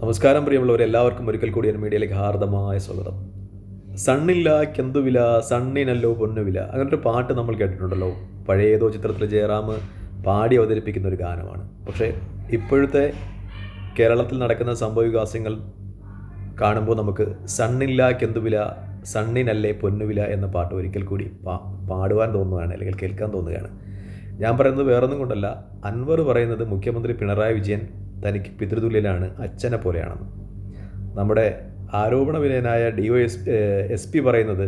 നമസ്കാരം പ്രിയമുള്ളവർ എല്ലാവർക്കും ഒരിക്കൽ കൂടി എന്റെ മീഡിയയിലേക്ക് ഹാർദമായ സ്വാഗതം. സണ്ണില്ല കെന്തുവില സണ്ണിനല്ലോ പൊന്നുവില. അങ്ങനൊരു പാട്ട് നമ്മൾ കേട്ടിട്ടുണ്ടല്ലോ. പഴയ ഏതോ ചിത്രത്തിൽ ജയറാം പാടി അവതരിപ്പിക്കുന്ന ഒരു ഗാനമാണ്. പക്ഷേ ഇപ്പോഴത്തെ കേരളത്തിൽ നടക്കുന്ന സംഭവവികാസങ്ങൾ കാണുമ്പോൾ നമുക്ക് സണ്ണില്ല കെന്തുവില സണ്ണിനല്ലേ പൊന്നുവില എന്ന പാട്ട് ഒരിക്കൽ കൂടി പാടുവാൻ തോന്നുകയാണ് അല്ലെങ്കിൽ കേൾക്കാൻ തോന്നുകയാണ്. ഞാൻ പറയുന്നത് വേറൊന്നും കൊണ്ടല്ല. അൻവർ പറയുന്നത് മുഖ്യമന്ത്രി പിണറായി വിജയൻ തനിക്ക് പിതൃതുല്യനാണ് അച്ഛനെ പോലെയാണെന്ന് നമ്മുടെ ആരോപണ വിനയനായ D O S S P പറയുന്നത്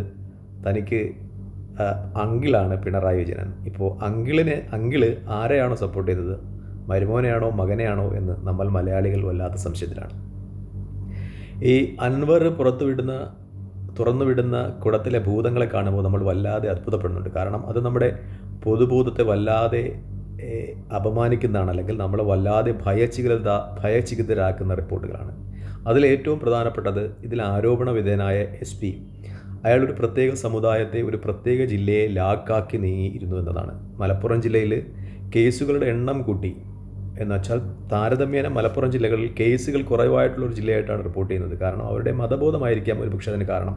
തനിക്ക് അങ്കിളാണ് പിണറായി വിജയൻ. ഇപ്പോൾ അങ്കിളിന് അങ്കിൾ ആരെയാണോ സപ്പോർട്ട് ചെയ്തത്? മരുമോനെയാണോ മകനെയാണോ എന്ന് നമ്മൾ മലയാളികൾ വല്ലാത്ത സംശയത്തിലാണ്. ഈ അൻവർ പുറത്തുവിടുന്ന തുറന്നുവിടുന്ന കുടത്തിലെ ഭൂതങ്ങളെ കാണുമ്പോൾ നമ്മൾ വല്ലാതെ അത്ഭുതപ്പെടുന്നുണ്ട്. കാരണം അത് നമ്മുടെ പൊതുബോധത്തെ വല്ലാതെ അപമാനിക്കുന്നതാണ് അല്ലെങ്കിൽ നമ്മളെ വല്ലാതെ ഭയചികിത ഭയചികിതരാക്കുന്ന റിപ്പോർട്ടുകളാണ്. അതിൽ ഏറ്റവും പ്രധാനപ്പെട്ടത് ഇതിൽ ആരോപണ വിധേയനായ എസ് പി. അയാൾ ഒരു പ്രത്യേക സമുദായത്തെ ഒരു പ്രത്യേക ജില്ലയെ ലാക്കാക്കി നീങ്ങിയിരുന്നു എന്നതാണ്. മലപ്പുറം ജില്ലയിൽ കേസുകളുടെ എണ്ണം കൂട്ടി. എന്നുവെച്ചാൽ താരതമ്യേന മലപ്പുറം ജില്ലകളിൽ കേസുകൾ കുറവായിട്ടുള്ള ഒരു ജില്ലയായിട്ടാണ് റിപ്പോർട്ട് ചെയ്യുന്നത്. കാരണം അവരുടെ മതബോധമായിരിക്കാം ഒരു പക്ഷേ അതിന് കാരണം.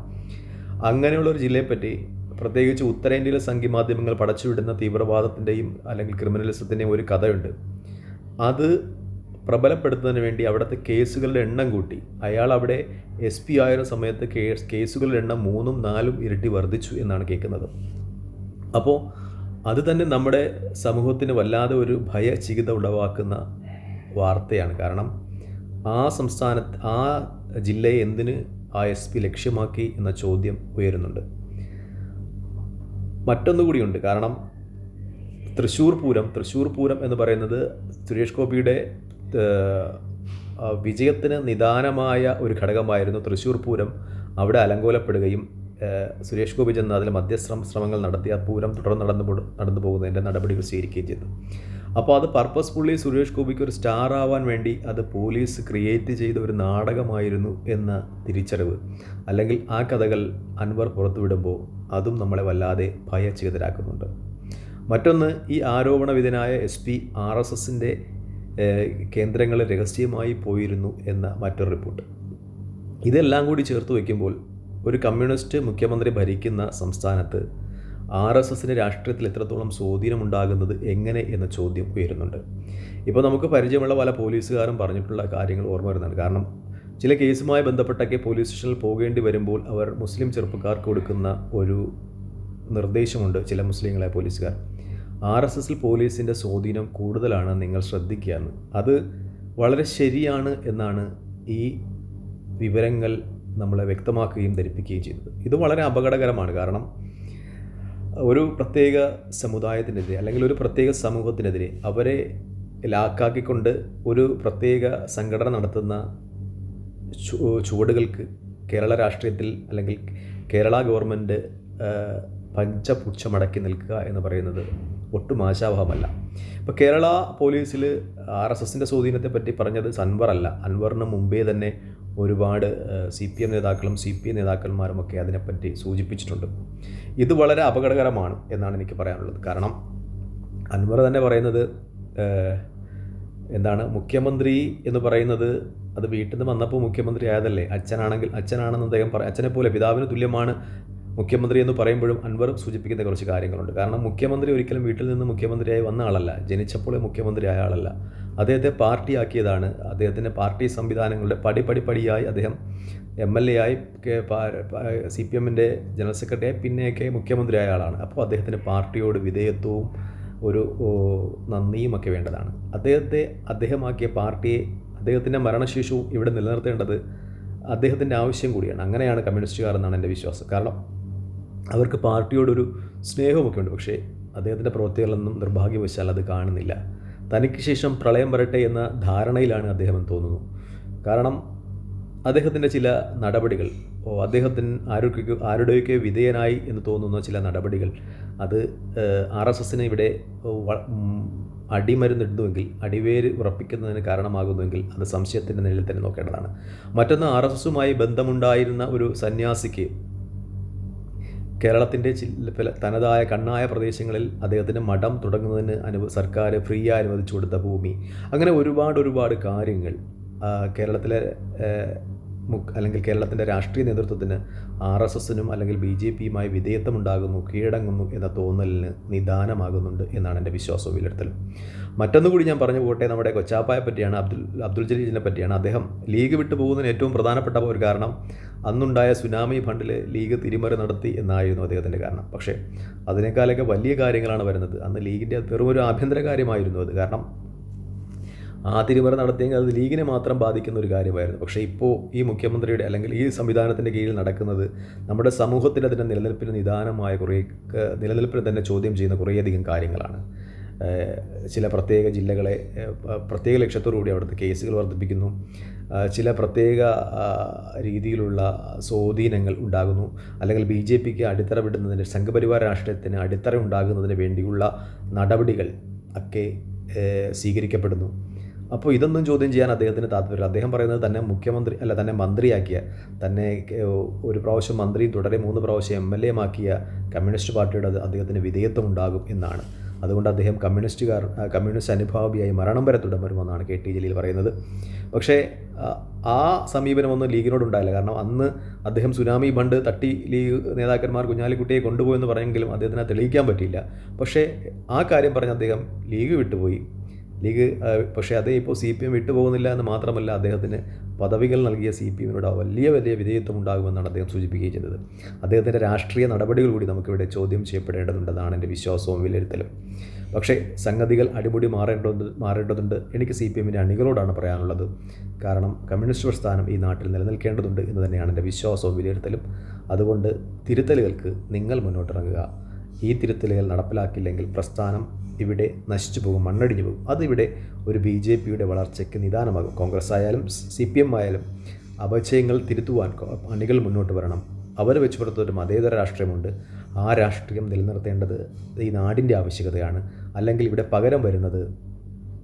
അങ്ങനെയുള്ള ഒരു ജില്ലയെപ്പറ്റി പ്രത്യേകിച്ച് ഉത്തരേന്ത്യയിലെ സംഘമാധ്യമങ്ങൾ പടച്ചുവിടുന്ന തീവ്രവാദത്തിന്റെയും അല്ലെങ്കിൽ ക്രിമിനലിസത്തിന്റെയും ഒരു കഥയുണ്ട്. അത് പ്രബലപ്പെടുത്തുന്നതിന് വേണ്ടി അവിടുത്തെ കേസുകളുടെ എണ്ണം കൂട്ടി. അയാൾ അവിടെ എസ് പി ആയിരുന്ന സമയത്ത് കേസ് കേസുകളുടെ എണ്ണം മൂന്നും നാലും ഇരട്ടി വർദ്ധിച്ചു എന്നാണ് കേൾക്കുന്നത്. അപ്പോൾ അത് തന്നെ നമ്മുടെ സമൂഹത്തിന് വല്ലാതെ ഒരു ഭയചികിത ഉളവാക്കുന്ന വാർത്തയാണ്. കാരണം ആ സംസ്ഥാനത്ത് ആ ജില്ലയെ എന്തിന് ആ എസ് പി ലക്ഷ്യമാക്കി എന്ന ചോദ്യം ഉയരുന്നുണ്ട്. മറ്റൊന്നുകൂടിയുണ്ട്. കാരണം തൃശ്ശൂർ പൂരം തൃശ്ശൂർ പൂരം എന്ന് പറയുന്നത് സുരേഷ് ഗോപിയുടെ വിജയത്തിന് നിദാനമായ ഒരു ഘടകമായിരുന്നു തൃശ്ശൂർ പൂരം. അവിടെ അലങ്കോലപ്പെടുകയും സുരേഷ് ഗോപി ചെന്ന് അതിൽ മധ്യശ്രമ ശ്രമങ്ങൾ നടത്തി ആ പൂരം തുടർന്ന് നടന്നു നടന്നു പോകുന്നതിന്റെ നടപടികൾ സ്വീകരിക്കുകയും ചെയ്തു. അപ്പോൾ അത് പർപ്പസ്ഫുള്ളി സുരേഷ് ഗോപിക്ക് ഒരു സ്റ്റാർ ആവാൻ വേണ്ടി അത് പോലീസ് ക്രിയേറ്റ് ചെയ്ത ഒരു നാടകമായിരുന്നു എന്ന തിരിച്ചറിവ്. അല്ലെങ്കിൽ ആ കഥകൾ അൻവർ പുറത്തുവിടുമ്പോൾ അതും നമ്മളെ വല്ലാതെ ഭയചിതരാക്കുന്നുണ്ട് മറ്റൊന്ന് ഈ ആരോപണ വിധനായ എസ് പി ആർ എസ് എസിന്റെ കേന്ദ്രങ്ങളിൽ രഹസ്യമായി പോയിരുന്നു എന്ന മറ്റൊരു റിപ്പോർട്ട്. ഇതെല്ലാം കൂടി ചേർത്ത് വയ്ക്കുമ്പോൾ ഒരു കമ്മ്യൂണിസ്റ്റ് മുഖ്യമന്ത്രി ഭരിക്കുന്ന സംസ്ഥാനത്ത് ആർ എസ് എസിന്റെ രാഷ്ട്രീയത്തിൽ എത്രത്തോളം സ്വാധീനമുണ്ടാകുന്നത് എങ്ങനെ എന്ന ചോദ്യം ഉയരുന്നുണ്ട്. ഇപ്പോൾ നമുക്ക് പരിചയമുള്ള പല പോലീസുകാരും പറഞ്ഞിട്ടുള്ള കാര്യങ്ങൾ ഓർമ്മ വരുന്നുണ്ട്. കാരണം ചില കേസുമായി ബന്ധപ്പെട്ടൊക്കെ പോലീസ് സ്റ്റേഷനിൽ പോകേണ്ടി വരുമ്പോൾ അവർ മുസ്ലിം ചെറുപ്പക്കാർക്ക് കൊടുക്കുന്ന ഒരു നിർദ്ദേശമുണ്ട് ചില മുസ്ലിങ്ങളെ പോലീസുകാർ ആർ എസ് എസിൽ പോലീസിന്റെ സ്വാധീനം കൂടുതലാണ് നിങ്ങൾ ശ്രദ്ധിക്കുക എന്ന് അത് വളരെ ശരിയാണ് എന്നാണ് ഈ വിവരങ്ങൾ നമ്മളെ വ്യക്തമാക്കുകയും ധരിപ്പിക്കുകയും ചെയ്തത് ഇത് വളരെ അപകടകരമാണ്. കാരണം ഒരു പ്രത്യേക സമുദായത്തിനെതിരെ അല്ലെങ്കിൽ ഒരു പ്രത്യേക സമൂഹത്തിനെതിരെ അവരെ ലാക്കാക്കിക്കൊണ്ട് ഒരു പ്രത്യേക സംഘടന നടത്തുന്ന ചുവടുകൾക്ക് കേരള രാഷ്ട്രീയത്തിൽ അല്ലെങ്കിൽ കേരള ഗവൺമെന്റ് പഞ്ചപുച്ഛമടക്കി നിൽക്കുക എന്ന് പറയുന്നത് ഒട്ടും ആശാവഹമല്ല. ഇപ്പോൾ കേരള പോലീസിൽ ആർ എസ് എസിന്റെ സ്വാധീനത്തെ പറ്റി പറഞ്ഞത് അൻവർ അല്ല. അൻവറിന് മുമ്പേ തന്നെ ഒരുപാട് സി പി എം നേതാക്കളും സി പി എം നേതാക്കന്മാരും ഒക്കെ അതിനെപ്പറ്റി സൂചിപ്പിച്ചിട്ടുണ്ട്. ഇത് വളരെ അപകടകരമാണ് എന്നാണ് എനിക്ക് പറയാനുള്ളത്. കാരണം അൻവർ തന്നെ പറയുന്നത് എന്താണ് മുഖ്യമന്ത്രി എന്ന് പറയുന്നത്? അത് വീട്ടിൽ നിന്ന് വന്നപ്പോൾ മുഖ്യമന്ത്രി ആയതല്ലേ? അച്ഛനാണെങ്കിൽ അച്ഛനാണെന്ന് അദ്ദേഹം പറ അച്ഛനെ പോലെ പിതാവിന് തുല്യമാണ് മുഖ്യമന്ത്രി എന്ന് പറയുമ്പോഴും അൻവർ സൂചിപ്പിക്കുന്ന കുറച്ച് കാര്യങ്ങളുണ്ട്. കാരണം മുഖ്യമന്ത്രി ഒരിക്കലും വീട്ടിൽ നിന്ന് മുഖ്യമന്ത്രിയായി വന്ന ആളല്ല. ജനിച്ചപ്പോഴേ മുഖ്യമന്ത്രി ആയ ആളല്ല. അദ്ദേഹത്തെ പാർട്ടിയാക്കിയതാണ്. അദ്ദേഹത്തിന്റെ പാർട്ടി സംവിധാനങ്ങളുടെ പടിപടി പടി പടിയായി അദ്ദേഹം എം എൽ എ ആയി സി പി എമ്മിന്റെ ജനറൽ സെക്രട്ടറിയായി പിന്നെയൊക്കെ മുഖ്യമന്ത്രിയായ ആളാണ്. അപ്പോൾ അദ്ദേഹത്തിന് പാർട്ടിയോട് വിധേയത്വവും ഒരു നന്ദിയുമൊക്കെ വേണ്ടതാണ്. അദ്ദേഹത്തെ അദ്ദേഹമാക്കിയ പാർട്ടിയെ അദ്ദേഹത്തിന്റെ മരണശേഷവും ഇവിടെ നിലനിർത്തേണ്ടത് അദ്ദേഹത്തിന്റെ ആവശ്യം കൂടിയാണ്. അങ്ങനെയാണ് കമ്മ്യൂണിസ്റ്റുകാർ എന്നാണ് എന്റെ വിശ്വാസം. കാരണം അവർക്ക് പാർട്ടിയോടൊരു സ്നേഹമൊക്കെ ഉണ്ട്. പക്ഷേ അദ്ദേഹത്തിന്റെ പ്രവൃത്തികളൊന്നും നിർഭാഗ്യവശാൽ അത് കാണുന്നില്ല. തനിക്ക് ശേഷം പ്രളയം വരട്ടെ എന്ന ധാരണയിലാണ് അദ്ദേഹം തോന്നുന്നു. കാരണം അദ്ദേഹത്തിന്റെ ചില നടപടികൾ. ഓ അദ്ദേഹത്തിന് ആരൊക്കെ ആരുടെയൊക്കെ വിധേയനായി എന്ന് തോന്നുന്ന ചില നടപടികൾ. അത് ആർ എസ് എസിന് ഇവിടെ അടിമരുന്നിടുന്നുവെങ്കിൽ അടിവേര് ഉറപ്പിക്കുന്നതിന് കാരണമാകുന്നുവെങ്കിൽ അത് സംശയത്തിന്റെ നിലയിൽ തന്നെ നോക്കേണ്ടതാണ്. മറ്റൊന്ന് ആർ എസ് എസുമായി ബന്ധമുണ്ടായിരുന്ന ഒരു സന്യാസിക്ക് കേരളത്തിന്റെ ചില തനതായ കണ്ണായ പ്രദേശങ്ങളിൽ അദ്ദേഹത്തിന് മഠം തുടങ്ങുന്നതിന് അനു സർക്കാർ ഫ്രീ അനുവദിച്ചു കൊടുത്ത ഭൂമി. അങ്ങനെ ഒരുപാട് ഒരുപാട് കാര്യങ്ങൾ കേരളത്തിലെ അല്ലെങ്കിൽ കേരളത്തിന്റെ രാഷ്ട്രീയ നേതൃത്വത്തിന് ആർ എസ് എസിനും അല്ലെങ്കിൽ ബി ജെ പിയുമായി വിധേയത്വമുണ്ടാകുന്നു കീഴടങ്ങുന്നു എന്ന തോന്നലിന് നിദാനമാകുന്നുണ്ട് എന്നാണ് എന്റെ വിശ്വാസവും വിലയിരുത്തൽ മറ്റൊന്നു കൂടി ഞാൻ പറഞ്ഞു പോകട്ടെ നമ്മുടെ കൊച്ചാപ്പായെ പറ്റിയാണ് അബ്ദുൽ അബ്ദുൽ ജലീലിനെ പറ്റിയാണ്. അദ്ദേഹം ലീഗ് വിട്ടു പോകുന്നതിന് ഏറ്റവും പ്രധാനപ്പെട്ട ഒരു കാരണം അന്നുണ്ടായ സുനാമി ഫണ്ടിൽ ലീഗ് തിരിമറി നടത്തി എന്നായിരുന്നു അദ്ദേഹത്തിന്റെ കാരണം. പക്ഷേ അതിനേക്കാളൊക്കെ വലിയ കാര്യങ്ങളാണ് വരുന്നത്. അന്ന് ലീഗിന്റെ വെറുമൊരു ആഭ്യന്തര കാര്യമായിരുന്നു അത്. കാരണം ആ തിരിമറി നടത്തിയെങ്കിൽ അത് ലീഗിനെ മാത്രം ബാധിക്കുന്ന ഒരു കാര്യമായിരുന്നു. പക്ഷേ ഇപ്പോൾ ഈ മുഖ്യമന്ത്രിയുടെ അല്ലെങ്കിൽ ഈ സംവിധാനത്തിന്റെ കീഴിൽ നടക്കുന്നത് നമ്മുടെ സമൂഹത്തിൽ തന്നെ നിലനിൽപ്പിന് നിദാനമായ കുറേ നിലനിൽപ്പിന് തന്നെ ചോദ്യം ചെയ്യുന്ന കുറേയധികം കാര്യങ്ങളാണ്. ചില പ്രത്യേക ജില്ലകളെ പ്രത്യേക ലക്ഷ്യത്തോടുകൂടി അവിടുത്തെ കേസുകൾ വർദ്ധിപ്പിക്കുന്നു. ചില പ്രത്യേക രീതിയിലുള്ള സ്വാധീനങ്ങൾ ഉണ്ടാകുന്നു. അല്ലെങ്കിൽ ബി ജെ പിക്ക് അടിത്തറ വിടുന്നതിന് സംഘപരിവാര രാഷ്ട്രീയത്തിന് അടിത്തറ ഉണ്ടാകുന്നതിന് വേണ്ടിയുള്ള നടപടികൾ ഒക്കെ സ്വീകരിക്കപ്പെടുന്നു. അപ്പോൾ ഇതൊന്നും ചോദ്യം ചെയ്യാൻ അദ്ദേഹത്തിന് താല്പര്യമില്ല. അദ്ദേഹം പറയുന്നത് തന്നെ മുഖ്യമന്ത്രി അല്ല തന്നെ മന്ത്രിയാക്കിയ തന്നെ ഒരു പ്രാവശ്യം മന്ത്രി തുടരെ മൂന്ന് പ്രാവശ്യം എം എൽ എ മാക്കിയ കമ്മ്യൂണിസ്റ്റ് പാർട്ടിയുടെ അദ്ദേഹത്തിന് വിധേയത്വം ഉണ്ടാകും എന്നാണ്. അതുകൊണ്ട് അദ്ദേഹം കമ്മ്യൂണിസ്റ്റുകാർ കമ്മ്യൂണിസ്റ്റ് അനുഭാവിയായി മരണം വരെ തുടരുമെന്നാണ് കെ ടി ജലീൽ പറയുന്നത്. പക്ഷേ ആ, സമീപനമൊന്നും ലീഗിനോടുണ്ടായില്ല കാരണം അന്ന് അദ്ദേഹം സുനാമി ബണ്ട് തട്ടി ലീഗ് നേതാക്കന്മാർ കുഞ്ഞാലിക്കുട്ടിയെ കൊണ്ടുപോയെന്ന് പറഞ്ഞെങ്കിലും അദ്ദേഹത്തിന് തെളിയിക്കാൻ പറ്റിയില്ല. പക്ഷേ ആ കാര്യം പറഞ്ഞ് അദ്ദേഹം ലീഗ് വിട്ടുപോയി. ലീഗ് പക്ഷേ അതേ ഇപ്പോൾ സി പി എം വിട്ടുപോകുന്നില്ല എന്ന് മാത്രമല്ല അദ്ദേഹത്തിന് പദവികൾ നൽകിയ സി പി എമ്മിനോട് വലിയ വലിയ വിധേയത്വം ഉണ്ടാകുമെന്നാണ് അദ്ദേഹം സൂചിപ്പിക്കുകയും ചെയ്തത്. അദ്ദേഹത്തിന്റെ രാഷ്ട്രീയ നടപടികൾ കൂടി നമുക്കിവിടെ ചോദ്യം ചെയ്യപ്പെടേണ്ടതുണ്ടെന്നാണ് എന്റെ വിശ്വാസവും വിലയിരുത്തലും. പക്ഷേ സംഗതികൾ അടിമുടി മാറേണ്ടതുണ്ട് മാറേണ്ടതുണ്ട്. എനിക്ക് സി പി എമ്മിന്റെ അണികളോടാണ് പറയാനുള്ളത്. കാരണം കമ്മ്യൂണിസ്റ്റ് പ്രസ്ഥാനം ഈ നാട്ടിൽ നിലനിൽക്കേണ്ടതുണ്ട് എന്ന് തന്നെയാണ് എന്റെ വിശ്വാസവും വിലയിരുത്തലും. അതുകൊണ്ട് തിരുത്തലുകൾക്ക് നിങ്ങൾ മുന്നോട്ടിറങ്ങുക. ഈ തിരുത്തലുകൾ നടപ്പിലാക്കില്ലെങ്കിൽ പ്രസ്ഥാനം ഇവിടെ നശിച്ചു പോകും മണ്ണടിഞ്ഞു പോകും. അതിവിടെ ഒരു ബി ജെ പിയുടെ വളർച്ചയ്ക്ക് നിദാനമാകും. കോൺഗ്രസ് ആയാലും സി പി എം ആയാലും അപചയങ്ങൾ തിരുത്തുവാൻ അണികൾ മുന്നോട്ട് വരണം. അവർ വെച്ച് പുറത്തൊരു മതേതര രാഷ്ട്രീയമുണ്ട്. ആ രാഷ്ട്രീയം നിലനിർത്തേണ്ടത് ഈ നാടിന്റെ ആവശ്യകതയാണ്. അല്ലെങ്കിൽ ഇവിടെ പകരം വരുന്നത്